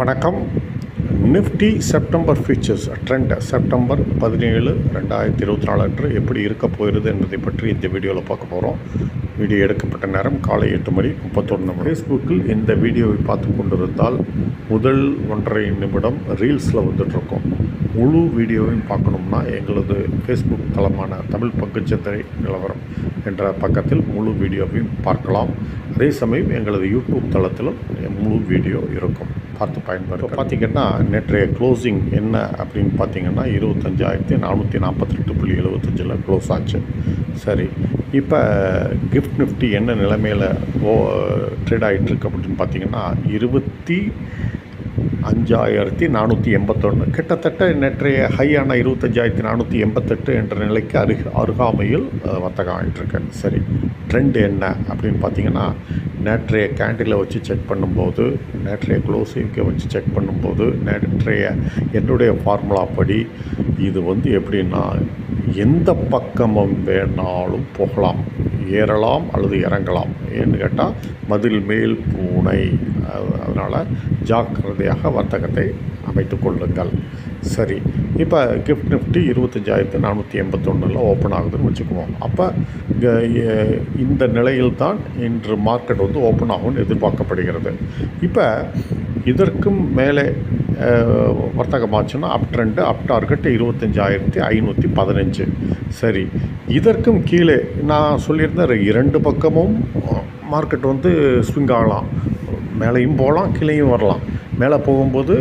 வணக்கம். Nifty September futures trend September பதினேழு ரெண்டாயிரத்தி இருபத்தி நாலு அன்று எப்படி இருக்க போகிறது என்பதை பற்றி இந்த வீடியோவில் பார்க்க போகிறோம் வீடியோ எடுக்கப்பட்ட நேரம் காலை எட்டு மணி முப்பத்தொன்று ஃபேஸ்புக்கில் இந்த வீடியோவை பார்த்து கொண்டிருந்தால் முதல் ஒன்றரை நிமிடம் ரீல்ஸில் வந்துட்டுருக்கோம். முழு வீடியோவையும் பார்க்கணும்னா எங்களது ஃபேஸ்புக் தளமான தமிழ் பங்குச்சந்தை நிலவரம் என்ற பக்கத்தில் முழு வீடியோவையும் பார்க்கலாம். அதே சமயம் எங்களது யூடியூப் தளத்திலும் முழு வீடியோ இருக்கும். பார்த்து பயன்படுத்த பார்த்தீங்கன்னா நேற்றைய க்ளோசிங் என்ன அப்படின்னு பார்த்தீங்கன்னா இருபத்தஞ்சாயிரத்தி நானூற்றி நாற்பத்தெட்டு புள்ளி எழுபத்தஞ்சில் க்ளோஸ் ஆச்சு. சரி இப்போ கிஃப்ட் நிஃப்டி என்ன நிலைமையில் ஓ ட்ரேட் ஆகிட்டுருக்கு அப்படின்னு பார்த்தீங்கன்னா இருபத்தி அஞ்சாயிரத்தி நானூற்றி எண்பத்தொன்று கிட்டத்தட்ட நேற்றைய ஹையான இருபத்தஞ்சாயிரத்தி நானூற்றி எண்பத்தெட்டு என்ற நிலைக்கு அருக அருகாமையில் வர்த்தகம் ஆகிட்டுருக்கு சரி ட்ரெண்ட் என்ன அப்படின்னு பார்த்தீங்கன்னா நேற்றைய கேண்டிலை வச்சு செக் பண்ணும்போது நேற்றைய க்ளோசிங்கை வச்சு செக் பண்ணும்போது நேற்றைய என்னுடைய ஃபார்முலா படி இது வந்து எப்படின்னா எந்த பக்கமும் வேணாலும் போகலாம். ஏறலாம் அல்லது இறங்கலாம். ஏன்னு கேட்டால் மதில் மேல் பூனை. அதனால் ஜாக்கிரதையாக வர்த்தகத்தை அமைத்து கொள்ளுங்கள். சரி. இப்போ கிஃப்ட் நிஃப்டி இருபத்தஞ்சாயிரத்து நானூற்றி எண்பத்தொன்னில் ஓப்பன் ஆகுதுன்னு வச்சுக்குவோம். அப்போ இந்த நிலையில் தான் இன்று மார்க்கெட் வந்து ஓப்பன் ஆகும்னு எதிர்பார்க்கப்படுகிறது. இப்போ இதற்கும் மேலே வர்த்தகம் வர்த்தகமாச்சுன்னா அப் ட்ரெண்டு அப் டார்கெட் இருபத்தஞ்சாயிரத்தி ஐநூற்றி பதினஞ்சு. சரி இதற்கும் கீழே நான் சொல்லியிருந்தேன் இரண்டு பக்கமும் மார்க்கெட் வந்து ஸ்விங் ஆகலாம். மேலேயும் போகலாம் கீழேயும் வரலாம். மேலே போகும்போது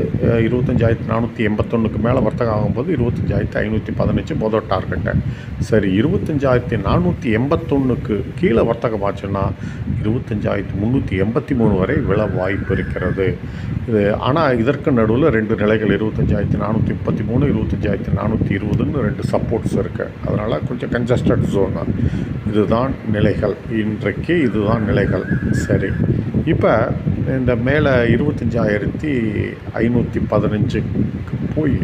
இருபத்தஞ்சாயிரத்தி நானூற்றி எண்பத்தொன்றுக்கு மேலே வர்த்தகம் ஆகும்போது இருபத்தஞ்சாயிரத்தி ஐநூற்றி பதினஞ்சு மொதல் டார்கெட்டை. சரி இருபத்தஞ்சாயிரத்தி நானூற்றி எண்பத்தொன்றுக்கு கீழே வர்த்தகம் ஆச்சுன்னா இருபத்தஞ்சாயிரத்தி முந்நூற்றி எண்பத்தி மூணு வரை விழ வாய்ப்பு இருக்கிறது. இது ஆனால் இதற்கு நடுவில் ரெண்டு நிலைகள் இருபத்தஞ்சாயிரத்தி நானூற்றி முப்பத்தி மூணு இருபத்தஞ்சாயிரத்தி நானூற்றி இருபதுன்னு ரெண்டு சப்போர்ட்ஸ் இருக்குது அதனால் கொஞ்சம் கன்ஜஸ்டட் ஜோன் இதுதான் நிலைகள். இன்றைக்கு இதுதான் நிலைகள். சரி. இப்போ இந்த மேலே இருபத்தஞ்சாயிரத்தி ஐநூற்றி பதினஞ்சுக்கு போய்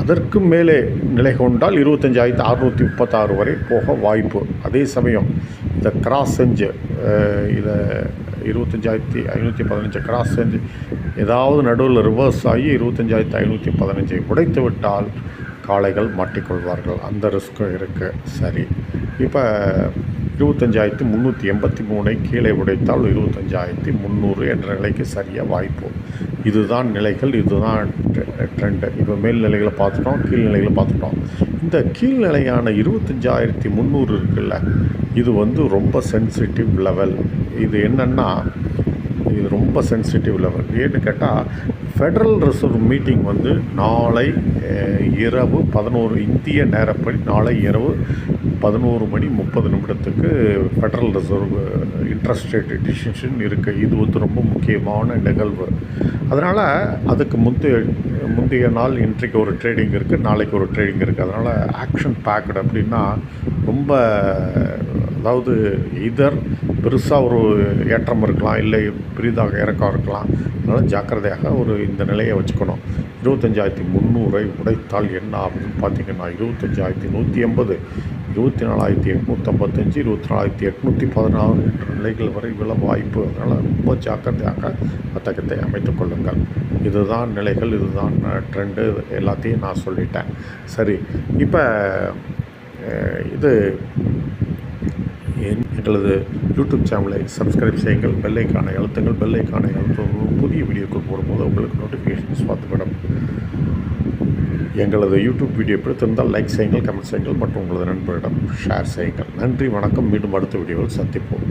அதற்கு மேலே நிலை கொண்டால் இருபத்தஞ்சாயிரத்தி அறுநூற்றி முப்பத்தாறு வரை போக வாய்ப்பு. அதே சமயம் இந்த கிராஸ் செஞ்சு இதை இருபத்தஞ்சாயிரத்தி ஐநூற்றி பதினஞ்சு கிராஸ் செஞ்சு ஏதாவது நடுவில் ரிவர்ஸ் ஆகி இருபத்தஞ்சாயிரத்தி ஐநூற்றி பதினஞ்சை உடைத்து விட்டால் காளைகள் மாட்டிக்கொள்வார்கள். அந்த ரிஸ்க்கும் இருக்குது சரி. இப்போ இருபத்தஞ்சாயிரத்தி முந்நூற்றி எண்பத்தி மூணை கீழே உடைத்தால் இருபத்தஞ்சாயிரத்தி முந்நூறு என்ற நிலைக்கு சரியாக வாய்ப்பு. இதுதான் நிலைகள் இதுதான் ட்ரெண்டு. இப்போ மேல்நிலைகளை பார்த்துட்டோம் கீழ்நிலைகளை பார்த்துட்டோம். இந்த கீழ்நிலையான இருபத்தஞ்சாயிரத்தி முந்நூறு இருக்குல்ல இது வந்து ரொம்ப சென்சிட்டிவ் லெவல் இது என்னென்னா இது ரொம்ப சென்சிட்டிவ் லெவல் ஏன்னு கேட்டால் ஃபெடரல் ரிசர்வ் மீட்டிங் வந்து நாளை இரவு பதினோரு இந்திய நேரப்படி நாளை இரவு பதினோரு மணி முப்பது நிமிடத்துக்கு Federal Reserve interest rate decision இருக்குது இது வந்து ரொம்ப முக்கியமான நிகழ்வு. அதனால் அதுக்கு முந்தைய முந்தைய நாள் இன்றைக்கு ஒரு ட்ரேடிங் இருக்குது நாளைக்கு ஒரு ட்ரேடிங் இருக்குது அதனால் ஆக்ஷன் பேக்கடு அப்படின்னா ரொம்ப அதாவது இதர் பெருசாக ஒரு ஏற்றம் இருக்கலாம் இல்லை பெரிதாக இறக்கம் இருக்கலாம். அதனால் ஜாக்கிரதையாக ஒரு இந்த நிலையை வச்சுக்கணும். இருபத்தஞ்சாயிரத்தி முந்நூறை உடைத்தால் என்ன ஆகுதுன்னு பார்த்தீங்கன்னா இருபத்தஞ்சாயிரத்தி நூற்றி எண்பது. இருபத்தி நாலாயிரத்தி எட்நூற்றம்பத்தஞ்சு இருபத்தி நாலாயிரத்தி எட்நூற்றி பதினாறு என்ற நிலைகள் வரை விழ வாய்ப்பு அதனால் ரொம்ப ஜாக்கிரதையாக வர்த்தகத்தை அமைத்துக் கொள்ளுங்கள். இதுதான் நிலைகள் இதுதான் ட்ரெண்டு எல்லாத்தையும் நான் சொல்லிட்டேன். சரி இப்போ இது எங்களது யூடியூப் சேனலை சப்ஸ்கிரைப் செய்யுங்கள். பெல்லைக்கான எழுத்துங்கள் பெல்லைக்கான எழுத்து புதிய வீடியோக்கள் போடும்போது உங்களுக்கு நோட்டிஃபிகேஷன்ஸ் பார்த்துவிடும். எங்களது யூடியூப் வீடியோ பிடித்திருந்தால் லைக் செய்யுங்கள் கமெண்ட் செய்யுங்கள் மற்றும் உங்களது நண்பரிடம் ஷேர் செய்யுங்கள். நன்றி வணக்கம். மீண்டும் அடுத்த வீடியோவில் சந்திப்போம்.